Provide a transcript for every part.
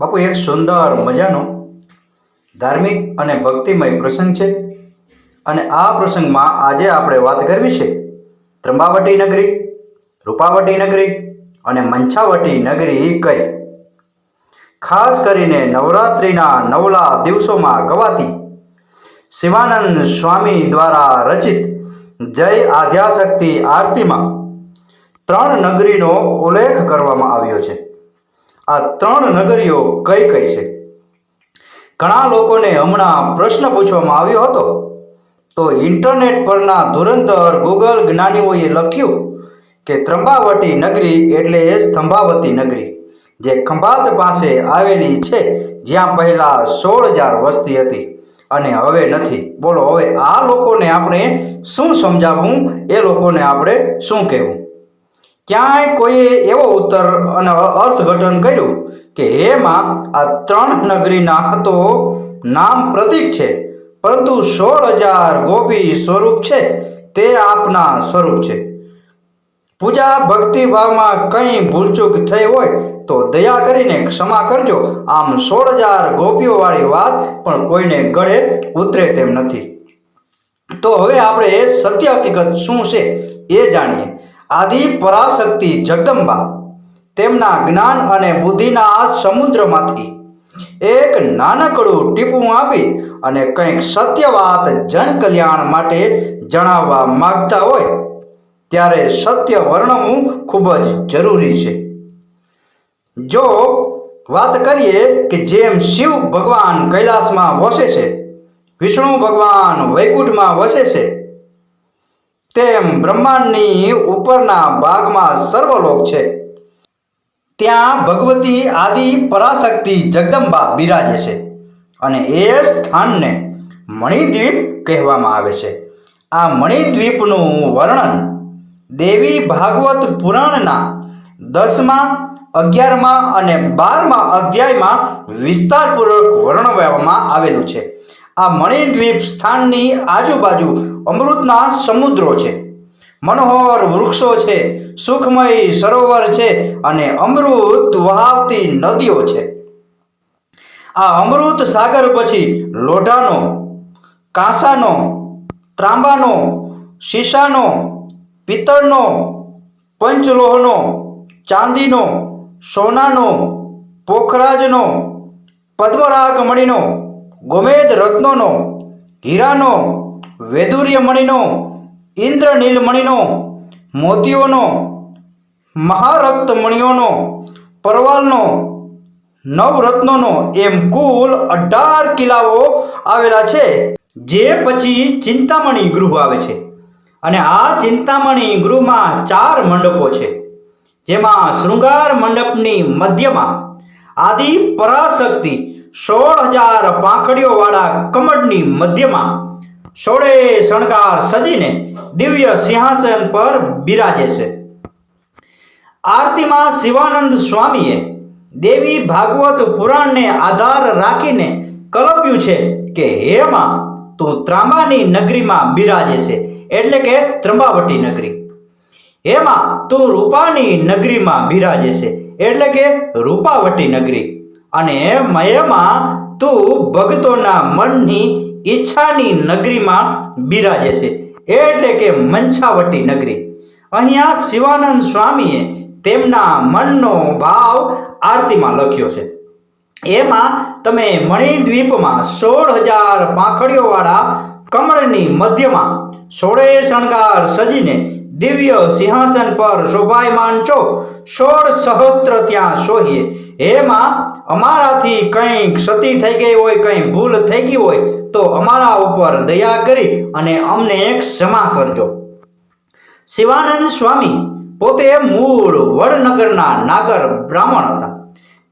બાપુ, એક સુંદર મજાનો ધાર્મિક અને ભક્તિમય પ્રસંગ છે અને આ પ્રસંગમાં આજે આપણે વાત કરવી છે ત્રંબાવટી નગરી, રૂપાવટી નગરી અને મંછાવટી નગરી કઈ? ખાસ કરીને નવરાત્રિના નવલા દિવસોમાં ગવાતી શિવાનંદ સ્વામી દ્વારા રચિત જય આધ્યાશક્તિ આરતીમાં ત્રણ નગરીનો ઉલ્લેખ કરવામાં આવ્યો છે. આ ત્રણ નગરીઓ કઈ કઈ છે? ઘણા લોકોને હમણાં પ્રશ્ન પૂછવામાં આવ્યો હતો. તો ઇન્ટરનેટ પરના ધુરંધર ગૂગલ જ્ઞાનીઓએ લખ્યું કે ત્રંબાવટી નગરી એટલે સ્તંભાવતી નગરી, જે ખંભાત પાસે આવેલી છે, જ્યાં પહેલાં સોળ હજાર વસ્તી હતી. અને હવે નથી. બોલો, હવે આ લોકોને આપણે શું સમજાવવું એ લોકોને આપણે શું કહેવું? ક્યાંય કોઈએ એવો ઉત્તર અને અર્થઘટન કર્યું કે હેમાં આ ત્રણ નગરીના તો નામ પ્રતીક છે, પરંતુ સોળ હજાર ગોપી સ્વરૂપ છે, તે આપના સ્વરૂપ છે. પૂજા ભક્તિભાવમાં કંઈ ભૂલચૂક થઈ હોય તો દયા કરીને ક્ષમા કરજો. આમ સોળ હજાર ગોપીઓવાળી વાત પણ કોઈને ગળે ઉતરે તેમ નથી. તો હવે આપણે સત્ય હકીકત શું છે એ જાણીએ. આદિ પરાશક્તિ જગદંબા તેમના જ્ઞાન અને બુદ્ધિના સમુદ્રમાંથી એક નાનકડું ટીપું આપી અને કંઈક સત્ય વાત જન કલ્યાણ માટે જણાવવા માગતા હોય, ત્યારે સત્ય વર્ણવું ખૂબ જ જરૂરી છે. જો વાત કરીએ કે જેમ શિવ ભગવાન કૈલાસમાં વસે છે, વિષ્ણુ ભગવાન વૈકુંઠમાં વસે છે તેમ બ્રહ્માંડની ઉપરના ભાગમાં સર્વલોક છે. ત્યાં ભગવતી આદિ પરાશક્તિ જગદંબા બિરાજે છે અને એ સ્થાનને મણિદ્વીપ કહેવામાં આવે છે. આ મણિદ્વીપનું વર્ણન દેવી ભાગવત પુરાણના દસમા, અગિયારમા અને બારમા અધ્યાયમાં વિસ્તારપૂર્વક વર્ણવવામાં આવેલું છે. આ મણિદ્વીપ સ્થાનની આજુબાજુ અમૃતના સમુદ્રો છે. મનોહર વૃક્ષો છે, સુખમય સરોવર છે અને અમૃત વહાવતી નદીઓ છે. આ અમૃત સાગર પછી લોઢાનો, કાંસાનો, ત્રાંબાનો, શીશાનો, પિત્તળનો, પંચલોહનો, ચાંદીનો, સોનાનો, પોખરાજનો પદ્મરાગ મણીનો ગોમેદ રત્નોનો હીરાનો વેદુર્યમણિનો, ઇન્દ્રનીલમણિનો, મોતીઓનો, મહારક્તમણીઓનો, પરવાલનો, નવરત્નોનો એમ કુલ અઢાર કિલ્લાઓ આવેલા છે. જે પછી ચિંતામણી ગૃહ આવે છે અને આ ચિંતામણી ગૃહમાં ચાર મંડપો છે. જેમાં શૃંગાર મંડપની મધ્યમાં આદિ પરાશક્તિ સોળ હજાર પાંખડીઓવાળા કમળની મધ્યમાં સોળે શણગાર સજીને દિવ્ય સિંહાસન પર બિરાજે છે. આરતીમાં શિવાનંદ સ્વામીએ દેવી ભાગવત પુરાણને આધાર રાખીને કલપ્યું છે કે હેમાં તું ત્રાંબાની નગરીમાં બિરાજે છે, એટલે કે ત્રંબાવટી નગરી. હેમાં તું રૂપાની નગરીમાં બિરાજે છે, એટલે કે રૂપાવટી નગરી. અને મયમાં તું ભક્તોના મનની ઈચ્છાની નગરીમાં બિરાજે છે. એટલે કે મંછાવટી નગરી. અહીંયા શિવાનંદ સ્વામીએ તેમના મનનો ભાવ આરતીમાં લખ્યો છે. એમાં તમે મણિદ્વીપમાં સોળ હજાર પાંખડીઓવાળા કમળની મધ્યમાં સોળે શણગાર સજીને દિવ્ય સિંહાસન પર શોભાયમાન છો. સોળ સહસ્ત્ર ત્યાં સોહીએ. એમાં અમારાથી કંઈ ક્ષતિ થઈ ગઈ હોય, કંઈ ભૂલ થઈ ગઈ હોય, તો અમારા ઉપર દયા કરી અને અમને ક્ષમા કરજો. શિવાનંદ સ્વામી પોતે મૂળ વડનગરના નાગર બ્રાહ્મણ હતા.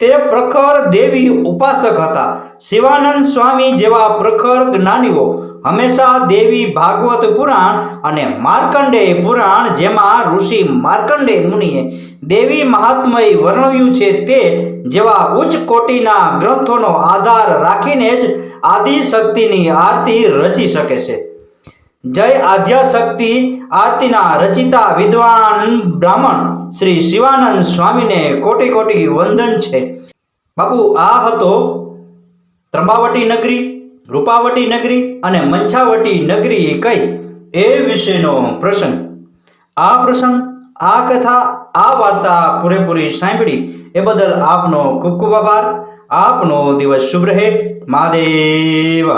તે પ્રખર દેવી ઉપાસક હતા. શિવાનંદ સ્વામી જેવા પ્રખર જ્ઞાનીઓ હંમેશા દેવી ભાગવત પુરાણ અને માર્કંડેય પુરાણ, જેમાં ઋષિ માર્કંડેય મુનિએ દેવી મહાત્મય વર્ણવ્યું છે તે, જેવા ઉચ્ચ કોટીના ગ્રંથોનો આધાર રાખીને જ આદિશક્તિની આરતી રચી શકે છે. જય આદ્યાશક્તિ આરતીના રચિતા વિદ્વાન બ્રાહ્મણ શ્રી શિવાનંદ સ્વામીને કોટી કોટી વંદન છે. બાપુ, આ હતો ત્રંબાવટી નગરી. રૂપાવટી નગરી અને મંછાવટી નગરી કઈ એ વિશેનો પ્રસંગ. આ પ્રસંગ, આ કથા, આ વાર્તા પૂરેપૂરી સાંભળી એ બદલ આપનો ખૂબ ખૂબ આભાર. આપનો દિવસ શુભ રહે. મહાદેવ